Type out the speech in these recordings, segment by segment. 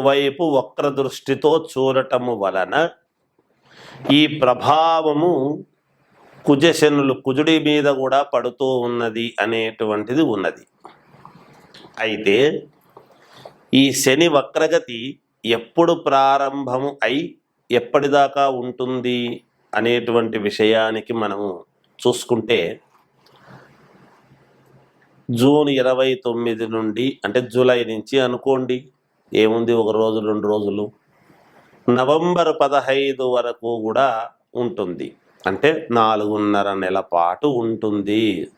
వైపు వక్ర దృష్టితో చూడటము వలన ఈ ప్రభావము కుజశనులు కుజుడి మీద కూడా పడుతూ ఉన్నది అనేటువంటిది ఉన్నది. అయితే ఈ శని వక్రగతి ఎప్పుడు ప్రారంభము అయి ఎప్పటిదాకా ఉంటుంది అనేటువంటి విషయానికి మనము చూసుకుంటే జూన్ ఇరవై తొమ్మిది నుండి అంటే జూలై నుంచి అనుకోండి. ఏముంది ఒక రోజు రెండు రోజులు? నవంబర్ పదహైదు వరకు కూడా ఉంటుంది. అంటే నాలుగున్నర నెల పాటు ఉంటుంది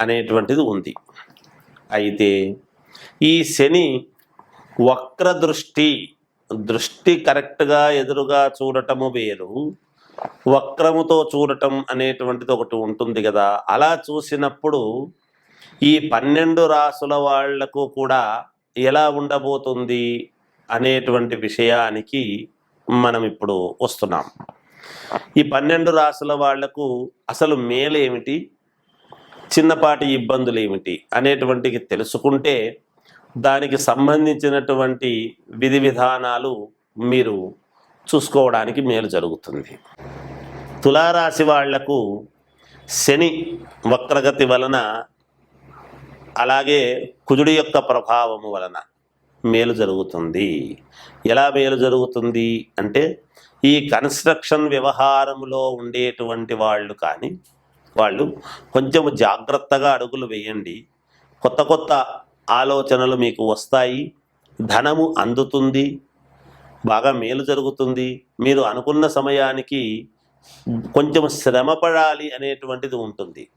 అనేటువంటిది ఉంది. అయితే ఈ శని వక్ర దృష్టి దృష్టి కరెక్ట్గా ఎదురుగా చూడటము వేరు. వక్రముతో చూడటం అనేటువంటిది ఒకటి ఉంటుంది కదా. అలా చూసినప్పుడు ఈ పన్నెండు రాసుల వాళ్ళకు కూడా ఎలా ఉండబోతుంది అనేటువంటి విషయానికి మనం ఇప్పుడు వస్తున్నాం. ఈ పన్నెండు రాసుల వాళ్ళకు అసలు మేలేమిటి చిన్నపాటి ఇబ్బందులు ఏమిటి? అనేటువంటికి తెలుసుకుంటే దానికి సంబంధించినటువంటి విధి విధానాలు మీరు చూసుకోవడానికి మేలు జరుగుతుంది. తులారాశి వాళ్ళకు శని వక్రగతి వలన అలాగే కుజుడి యొక్క ప్రభావము వలన మేలు జరుగుతుంది. ఎలా మేలు జరుగుతుంది అంటే ఈ కన్స్ట్రక్షన్ వ్యవహారంలో ఉండేటువంటి వాళ్ళు కానీ వాళ్ళు కొంచెం జాగ్రత్తగా అడుగులు వేయండి. కొత్త కొత్త ఆలోచనలు మీకు వస్తాయి. ధనము అందుతుంది. బాగా మేలు జరుగుతుంది. మీరు అనుకున్న సమయానికి కొంచెం శ్రమపడాలి అనేటువంటిది ఉంటుంది.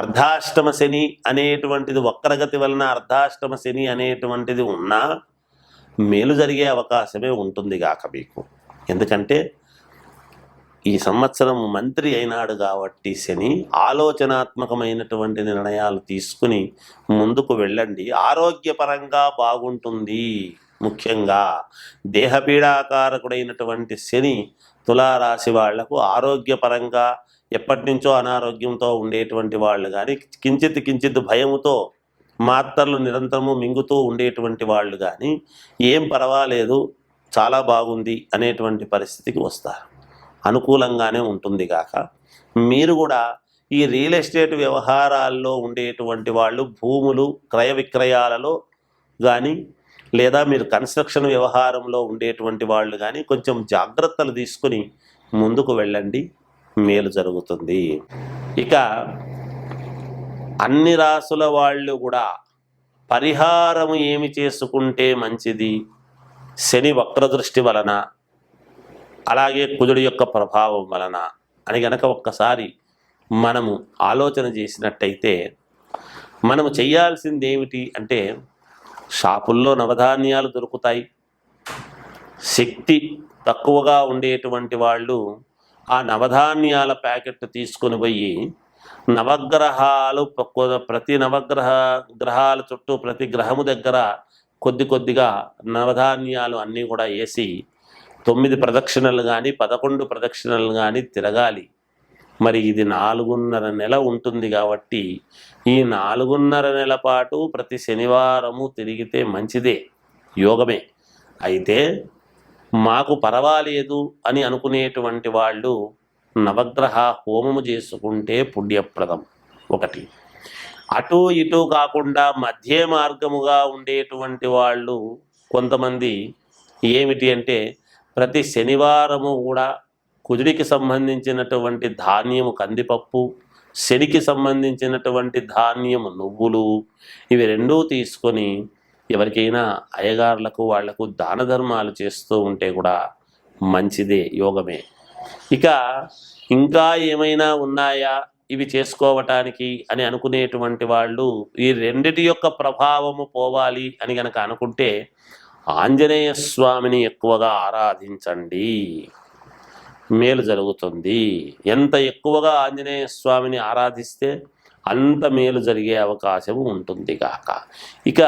అర్ధాష్టమ శని అనేటువంటిది వక్రగతి వలన అర్ధాష్టమ శని అనేటువంటిది ఉన్నా మేలు జరిగే అవకాశమే ఉంటుంది గాక మీకు. ఎందుకంటే ఈ సంవత్సరం మంత్రి అయినాడు కాబట్టి శని ఆలోచనాత్మకమైనటువంటి నిర్ణయాలు తీసుకుని ముందుకు వెళ్ళండి. ఆరోగ్యపరంగా బాగుంటుంది. ముఖ్యంగా దేహపీడాకారకుడైనటువంటి శని తులారాశి వాళ్ళకు ఆరోగ్యపరంగా ఎప్పటి నుంచో అనారోగ్యంతో ఉండేటువంటి వాళ్ళు కానీ కించిత్ కించిత్ భయముతో మాత్రలు నిరంతరము మింగుతూ ఉండేటువంటి వాళ్ళు కానీ ఏం పర్వాలేదు చాలా బాగుంది అనేటువంటి పరిస్థితికి వస్తారు. అనుకూలంగానే ఉంటుంది కాక మీరు కూడా ఈ రియల్ ఎస్టేట్ వ్యవహారాల్లో ఉండేటువంటి వాళ్ళు భూములు క్రయ విక్రయాలలో కానీ లేదా మీరు కన్స్ట్రక్షన్ వ్యవహారంలో ఉండేటువంటి వాళ్ళు కానీ కొంచెం జాగ్రత్తలు తీసుకుని ముందుకు వెళ్ళండి. మేలు జరుగుతుంది. ఇక అన్ని రాసుల వాళ్ళు కూడా పరిహారము ఏమి చేసుకుంటే మంచిది? శని వక్రదృష్టి వలన అలాగే కుజుడి యొక్క ప్రభావం వలన అని గనక ఒక్కసారి మనము ఆలోచన చేసినట్టయితే మనము చేయాల్సింది ఏమిటి అంటే షాపుల్లో నవధాన్యాలు దొరుకుతాయి. శక్తి తక్కువగా ఉండేటువంటి వాళ్ళు ఆ నవధాన్యాల ప్యాకెట్ తీసుకొని పోయి నవగ్రహాలు ప్రతి నవగ్రహ గ్రహాల చుట్టూ ప్రతి గ్రహము దగ్గర కొద్ది కొద్దిగా నవధాన్యాలు అన్నీ కూడా వేసి తొమ్మిది ప్రదక్షిణలు కానీ పదకొండు ప్రదక్షిణలు కానీ తిరగాలి. మరి ఇది నాలుగున్నర నెల ఉంటుంది కాబట్టి ఈ నాలుగున్నర నెల పాటు ప్రతి శనివారము తిరిగితే మంచిదే యోగమే. అయితే మాకు పర్వాలేదు అని అనుకునేటువంటి వాళ్ళు నవగ్రహ హోమము చేసుకుంటే పుణ్యప్రదం ఒకటి. అటు ఇటు కాకుండా మధ్య మార్గముగా ఉండేటువంటి వాళ్ళు కొంతమంది ఏమిటి అంటే ప్రతి శనివారము కూడా కుజుడికి సంబంధించినటువంటి ధాన్యము కందిపప్పు శనికి సంబంధించినటువంటి ధాన్యము నువ్వులు ఇవి రెండూ తీసుకొని ఎవరికైనా అయ్యగారులకు వాళ్ళకు దాన ధర్మాలు చేస్తూ ఉంటే కూడా మంచిదే యోగమే. ఇక ఇంకా ఏమైనా ఉన్నాయా? ఇవి చేసుకోవటానికి అని అనుకునేటువంటి వాళ్ళు ఈ రెండిటి యొక్క ప్రభావము పోవాలి అని గనక అనుకుంటే ఆంజనేయ స్వామిని ఎక్కువగా ఆరాధించండి. మేలు జరుగుతుంది. ఎంత ఎక్కువగా ఆంజనేయ స్వామిని ఆరాధిస్తే అంత మేలు జరిగే అవకాశం ఉంటుంది కాక ఇక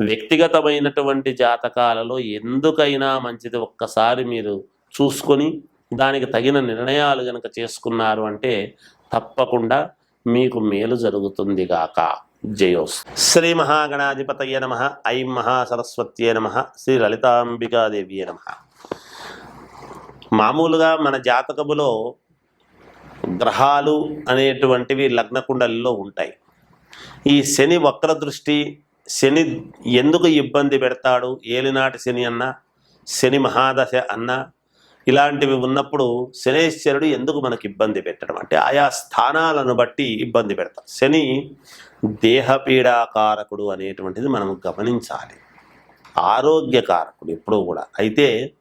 వ్యక్తిగతమైనటువంటి జాతకాలలో ఎందుకైనా మంచిది ఒక్కసారి మీరు చూసుకొని దానికి తగిన నిర్ణయాలు గనక చేసుకున్నారు అంటే తప్పకుండా మీకు మేలు జరుగుతుంది గాక. జయోస్ శ్రీ మహాగణాధిపతయ నమ. ఐం మహాసరస్వత్యే నమ. శ్రీ లలితాంబికాదేవియే నమ. మామూలుగా మన జాతకములో గ్రహాలు అనేటువంటివి లగ్న కుండలిలో ఉంటాయి. ఈ శని వక్ర దృష్టి శని ఎందుకు ఇబ్బంది పెడతాడు? ఏలినాటి శని అన్న శని మహాదశ అన్న ఇలాంటివి ఉన్నప్పుడు శనేశ్వరుడు ఎందుకు మనకి ఇబ్బంది పెట్టడం? అంటే ఆయా స్థానాలను బట్టి ఇబ్బంది పెడతాం శని దేహపీడాకారకుడు అనేటువంటిది మనం గమనించాలి. ఆరోగ్యకారకుడు ఎప్పుడూ కూడా. అయితే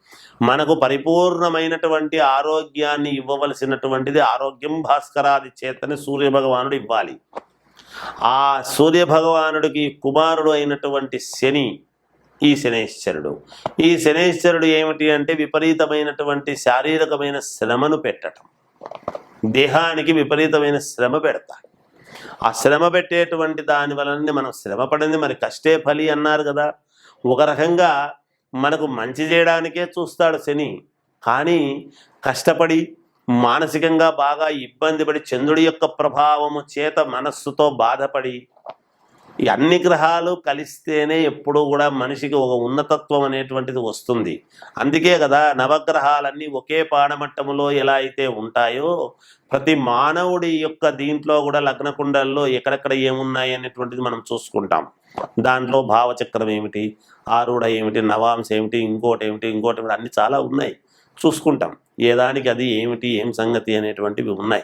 మనకు పరిపూర్ణమైనటువంటి ఆరోగ్యాన్ని ఇవ్వవలసినటువంటిది ఆరోగ్యం భాస్కరాది చేతని సూర్యభగవానుడు ఇవ్వాలి. ఆ సూర్యభగవానుడికి కుమారుడు అయినటువంటి శని ఈ శనేశ్వరుడు. ఈ శనేశ్వరుడు ఏమిటి అంటే విపరీతమైనటువంటి శారీరకమైన శ్రమను పెట్టడం దేహానికి విపరీతమైన శ్రమ పెడతాడు. ఆ శ్రమ పెట్టేటువంటి దాని వలన మనం శ్రమ పడింది మరి కష్టే ఫలి అన్నారు కదా. ఒక రకంగా మనకు మంచి చేయడానికే చూస్తాడు శని. కానీ కష్టపడి మానసికంగా బాగా ఇబ్బంది పడి చంద్రుడి యొక్క ప్రభావము చేత మనస్సుతో బాధపడి ఈ అన్ని గ్రహాలు కలిస్తేనే ఎప్పుడూ కూడా మనిషికి ఒక ఉన్నతత్వం అనేటువంటిది వస్తుంది. అందుకే కదా నవగ్రహాలన్నీ ఒకే పాడమట్టములో ఎలా అయితే ఉంటాయో ప్రతి మానవుడి యొక్క దీంట్లో కూడా లగ్నకుండల్లో ఎక్కడెక్కడ ఏమున్నాయి అనేటువంటిది మనం చూసుకుంటాం. దాంట్లో భావచక్రం ఏమిటి ఆరుడ ఏమిటి నవాంశ ఏమిటి ఇంకోటి ఏమిటి ఇంకోటి ఏమిటి అన్ని చాలా ఉన్నాయి. చూసుకుంటాం. ఏ దానికి అది ఏమిటి ఏం సంగతి అనేటువంటివి ఉన్నాయి.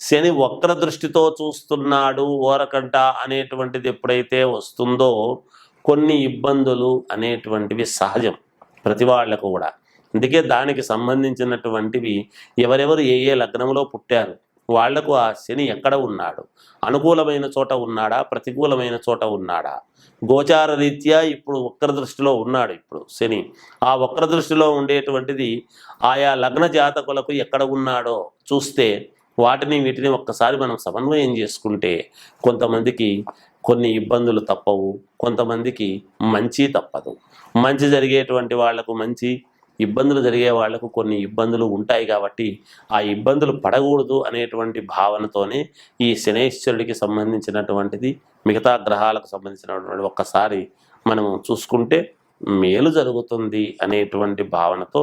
శని వక్ర దృష్టితో చూస్తున్నాడు ఓరకంట అనేటువంటిది ఎప్పుడైతే వస్తుందో కొన్ని ఇబ్బందులు అనేటువంటివి సహజం ప్రతి వాళ్ళకు కూడా. అందుకే దానికి సంబంధించినటువంటివి ఎవరెవరు ఏ ఏ లగ్నంలో పుట్టారు వాళ్ళకు ఆ శని ఎక్కడ ఉన్నాడు అనుకూలమైన చోట ఉన్నాడా ప్రతికూలమైన చోట ఉన్నాడా? గోచార రీత్యా ఇప్పుడు వక్ర దృష్టిలో ఉన్నాడు ఇప్పుడు శని. ఆ వక్ర దృష్టిలో ఉండేటువంటిది ఆయా లగ్న జాతకులకు ఎక్కడ ఉన్నాడో చూస్తే వాటిని వీటిని ఒక్కసారి మనం సమన్వయం చేసుకుంటే కొంతమందికి కొన్ని ఇబ్బందులు తప్పవు కొంతమందికి మంచి తప్పదు. మంచి జరిగేటువంటి వాళ్ళకు మంచి ఇబ్బందులు జరిగే వాళ్ళకు కొన్ని ఇబ్బందులు ఉంటాయి కాబట్టి ఆ ఇబ్బందులు పడకూడదు అనేటువంటి భావనతోనే ఈ శనేశ్వరుడికి సంబంధించినటువంటిది మిగతా గ్రహాలకు సంబంధించినటువంటి ఒక్కసారి మనం చూసుకుంటే మేలు జరుగుతుంది అనేటువంటి భావనతో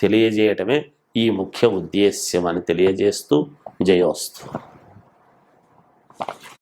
తెలియజేయటమే ఈ ముఖ్య ఉద్దేశ్యం అని తెలియజేస్తూ జయోస్తు